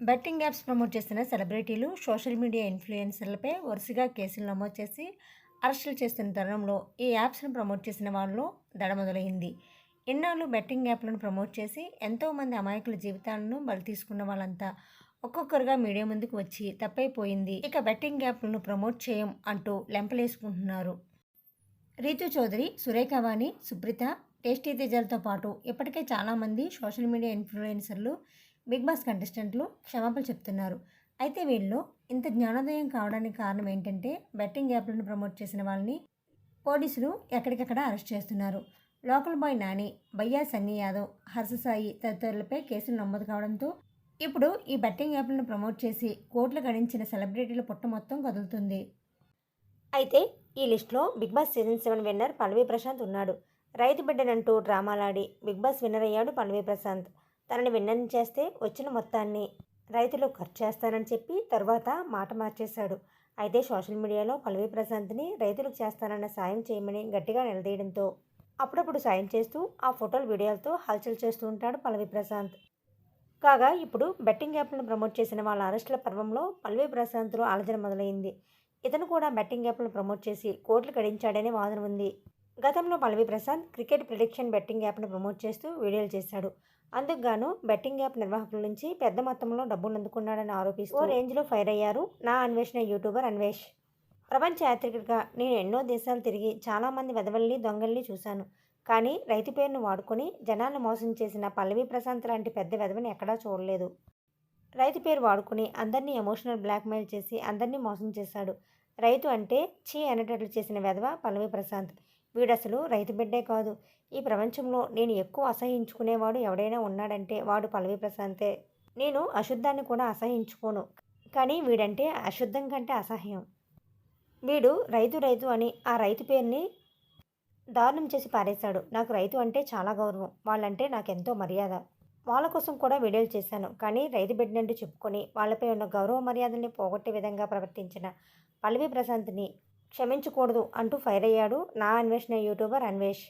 Betting apps promote చేస్తున్న సెలబ్రిటీలు social media ఇన్ఫ్లుయెన్సర్లపై వరుసగా కేసులు నమోదు చేసి అరెస్టులు చేస్తున్న తరుణంలో ఈ యాప్స్ను ప్రమోట్ చేసిన వాళ్ళు దడ మొదలైంది ఎన్నాళ్ళు బెట్టింగ్ యాప్లను ప్రమోట్ చేసి ఎంతోమంది అమాయకుల జీవితాలను బలి తీసుకున్న వాళ్ళంతా ఒక్కొక్కరుగా మీడియా ముందుకు వచ్చి తప్పైపోయింది. ఇక బెట్టింగ్ యాప్లను ప్రమోట్ చేయం అంటూ లెంపలేసుకుంటున్నారు. రీతు చౌదరి సురేఖ వాణి సుప్రిత టేస్టీ తేజాలతో పాటు ఇప్పటికే చాలామంది సోషల్ మీడియా ఇన్ఫ్లుయెన్సర్లు బిగ్ బాస్ కంటెస్టెంట్లు క్షమాపణలు చెప్తున్నారు. అయితే వీళ్ళు ఇంత జ్ఞానోదయం కావడానికి కారణం ఏంటంటే బెట్టింగ్ యాప్లను ప్రమోట్ చేసిన వాళ్ళని పోలీసులు ఎక్కడికక్కడ అరెస్ట్ చేస్తున్నారు. లోకల్ బాయ్ నాని భయ్యా సన్నీ యాదవ్ హర్షసాయి తదితరులపై కేసులు నమోదు కావడంతో ఇప్పుడు ఈ బెట్టింగ్ యాప్లను ప్రమోట్ చేసి కోట్లు గడించిన సెలబ్రిటీల పుట్ట మొత్తం కదులుతుంది. అయితే ఈ లిస్టులో Bigg Boss season seven winner Pallavi Prashanth ఉన్నాడు. రైతు బిడ్డనంటూ డ్రామాలాడి బిగ్ బాస్ విన్నర్ అయ్యాడు పల్లవి ప్రశాంత్. తనని విన్నర్ చేస్తే వచ్చిన మొత్తాన్ని రైతులు ఖర్చు చేస్తానని చెప్పి తర్వాత మాట మార్చేశాడు. అయితే సోషల్ మీడియాలో పల్లవి ప్రశాంత్ని రైతులకు చేస్తానన్న సాయం చేయమని గట్టిగా నిలదీయడంతో అప్పుడప్పుడు సాయం చేస్తూ ఆ ఫోటోలు వీడియోలతో హల్చల్ చేస్తూ ఉంటాడు పల్లవి ప్రశాంత్. కాగా ఇప్పుడు బెట్టింగ్ యాప్లను ప్రమోట్ చేసిన వాళ్ళ అరెస్టుల పర్వంలో పల్లవి ప్రశాంత్లో ఆలోచన మొదలైంది. ఇతను కూడా బెట్టింగ్ యాప్లను ప్రమోట్ చేసి కోట్లు గడించాడనే వాదన ఉంది. గతంలో Pallavi Prashanth cricket prediction betting యాప్ను ప్రమోట్ చేస్తూ వీడియోలు చేశాడు. అందుకు గాను బెట్టింగ్ యాప్ నిర్వాహకుల నుంచి పెద్ద మొత్తంలో డబ్బులు అందుకున్నాడని ఆరోపిస్తూ ఓ రేంజ్లో ఫైర్ అయ్యారు నా అన్వేషణ యూట్యూబర్ అన్వేష్. ప్రపంచ యాత్రికుడిగా నేను ఎన్నో దేశాలు తిరిగి చాలామంది వెదవల్ని దొంగల్ని చూశాను. కానీ రైతు పేరును వాడుకొని జనాలను మోసం చేసిన పల్లవి ప్రశాంత్ లాంటి పెద్ద వెదవని ఎక్కడా చూడలేదు. రైతు పేరు వాడుకుని అందరినీ ఎమోషనల్ బ్లాక్మెయిల్ చేసి అందరినీ మోసం చేశాడు. రైతు అంటే చీ అనేటట్లు చేసిన వెధవ పల్లవి ప్రశాంత్. వీడసలు రైతు బిడ్డే కాదు. ఈ ప్రపంచంలో నేను ఎక్కువ అసహించుకునేవాడు ఎవడైనా ఉన్నాడంటే వాడు పల్లవి ప్రశాంతే. నేను అశుద్ధాన్ని కూడా అసహించుకోను. కానీ వీడంటే అశుద్ధం కంటే అసహ్యం. వీడు రైతు రైతు అని ఆ రైతు పేరుని దారుణం చేసి పారేశాడు. నాకు రైతు అంటే చాలా గౌరవం. వాళ్ళంటే నాకు ఎంతో మర్యాద. వాళ్ళ కోసం కూడా వీడియోలు చేశాను. కానీ రైతు బిడ్డంటూ చెప్పుకొని వాళ్ళపై ఉన్న గౌరవ మర్యాదల్ని పోగొట్టే విధంగా ప్రవర్తించిన పల్లవి ప్రశాంత్ని క్షమించకూడదు అంటూ ఫైర్ అయ్యాడు నా అన్వేషణ యూట్యూబర్ అన్వేష్.